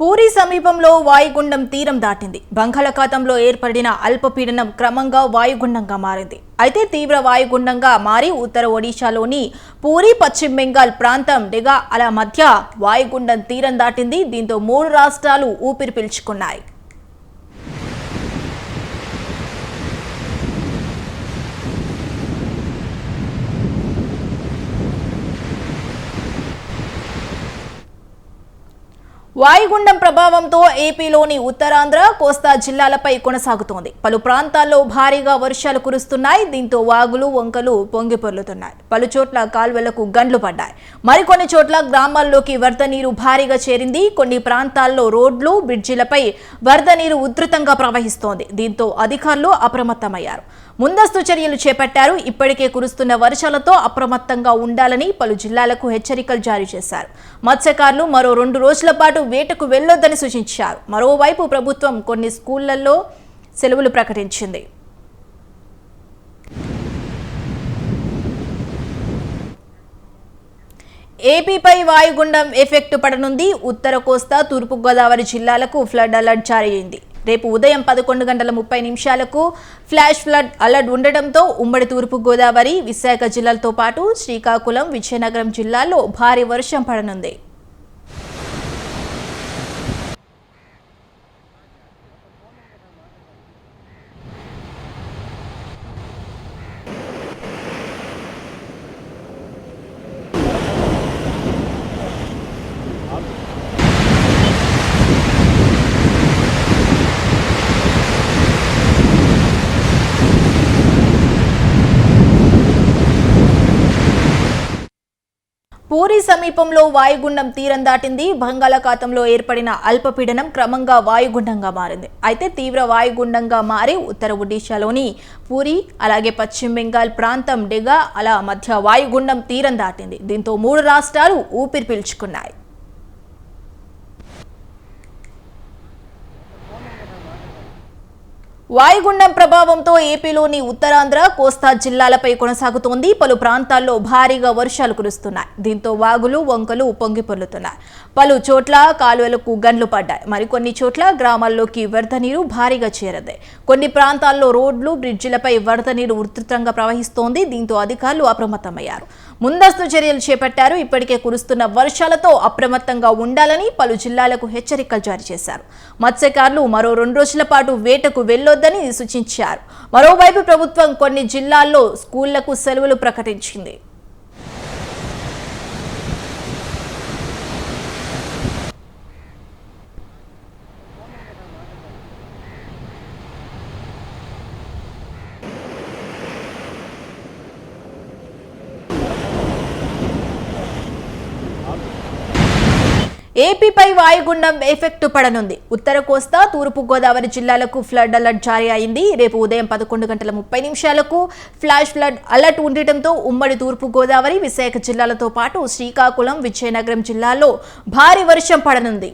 పూరి సమీపంలో వాయుగుండం తీరం దాటింది. బంగాళాఖాతంలో ఏర్పడిన అల్పపీడనం క్రమంగా వాయుగుండంగా మారింది. అయితే తీవ్ర వాయుగుండంగా మారి ఉత్తర ఒడిశాలోని పూరి పశ్చిమ బెంగాల్ ప్రాంతం డిగా అల మధ్య వాయుగుండం తీరం దాటింది. దీంతో మూడు రాష్ట్రాలు ఊపిరి పీల్చుకున్నాయి. వాయుగుండం ప్రభావంతో ఏపీలోని ఉత్తరాంధ్ర కోస్తా జిల్లాలపై కొనసాగుతోంది. పలు ప్రాంతాల్లో భారీగా వర్షాలు కురుస్తున్నాయి. దీంతో వాగులు వంకలు పొంగిపొర్లుతున్నాయి పలు చోట్ల కాల్వలకు గండ్లు పడ్డాయి. మరికొన్ని చోట్ల గ్రామాల్లోకి వరద నీరు భారీగా చేరింది. కొన్ని ప్రాంతాల్లో రోడ్లు బ్రిడ్జిలపై వరద నీరు ఉధృతంగా ప్రవహిస్తోంది. దీంతో అధికారులు అప్రమత్తమయ్యారు. ముందస్తు చర్యలు చేపట్టారు. ఇప్పటికే కురుస్తున్న వర్షాలతో అప్రమత్తంగా ఉండాలని పలు జిల్లాలకు హెచ్చరికలు జారీ చేశారు. మత్స్యకారులు మరో రెండు రోజుల పాటు వేటకు వెళ్ళొద్దని సూచించారు. మరోవైపు ప్రభుత్వం కొన్ని స్కూళ్ళలో సెలవులు ప్రకటించింది. ఏపీపై వాయుగుండం ఎఫెక్ట్ పడనుంది. ఉత్తర కోస్తా తూర్పు గోదావరి జిల్లాలకు ఫ్లడ్ అలర్ట్ జారీ అయింది. రేపు ఉదయం పదకొండు గంటల ముప్పై నిమిషాలకు ఫ్లాష్ ఫ్లడ్ అలర్ట్ ఉండటంతో ఉమ్మడి తూర్పు గోదావరి విశాఖ జిల్లాలతో పాటు శ్రీకాకుళం విజయనగరం జిల్లాల్లో భారీ వర్షం పడనుంది. పూరి సమీపంలో వాయుగుండం తీరం దాటింది. బంగాళాఖాతంలో ఏర్పడిన అల్పపీడనం క్రమంగా వాయుగుండంగా మారింది. అయితే తీవ్ర వాయుగుండంగా మారి ఉత్తర ఒడిశాలోని పూరి అలాగే పశ్చిమ బెంగాల్ ప్రాంతం డిగా అలా మధ్య వాయుగుండం తీరం దాటింది. దీంతో మూడు రాష్ట్రాలు ఊపిరి పీల్చుకున్నాయి. వాయుగుండం ప్రభావంతో ఏపీలోని ఉత్తరాంధ్ర కోస్తా జిల్లాలపై కొనసాగుతోంది. పలు ప్రాంతాల్లో భారీగా వర్షాలు కురుస్తున్నాయి. దీంతో వాగులు వంకలు పొంగిపొర్లుతున్నాయి పలు చోట్ల కాలువలకు గన్లు పడ్డాయి. మరికొన్ని చోట్ల గ్రామాల్లోకి వరద నీరు భారీగా చేరది. కొన్ని ప్రాంతాల్లో రోడ్లు బ్రిడ్జిలపై వరద నీరు ఉధృతంగా ప్రవహిస్తోంది. దీంతో అధికారులు అప్రమత్తమయ్యారు. ముందస్తు చర్యలు చేపట్టారు. ఇప్పటికే కురుస్తున్న వర్షాలతో అప్రమత్తంగా ఉండాలని పలు జిల్లాలకు హెచ్చరికలు జారీ చేశారు. మత్స్యకారులు మరో రెండు రోజుల పాటు వేటకు వెళ్ళొద్దని సూచించారు. మరోవైపు ప్రభుత్వం కొన్ని జిల్లాల్లో స్కూళ్ళకు సెలవులు ప్రకటించింది. ఏపీపై వాయుగుండం ఎఫెక్ట్ పడనుంది. ఉత్తర కోస్తా తూర్పు గోదావరి జిల్లాలకు ఫ్లడ్ అలర్ట్ జారీ అయింది. రేపు ఉదయం పదకొండు గంటల ముప్పై నిమిషాలకు ఫ్లాష్ ఫ్లడ్ అలర్ట్ ఉండటంతో ఉమ్మడి తూర్పు గోదావరి విశాఖ జిల్లాలతో పాటు శ్రీకాకుళం విజయనగరం జిల్లాల్లో భారీ వర్షం పడనుంది.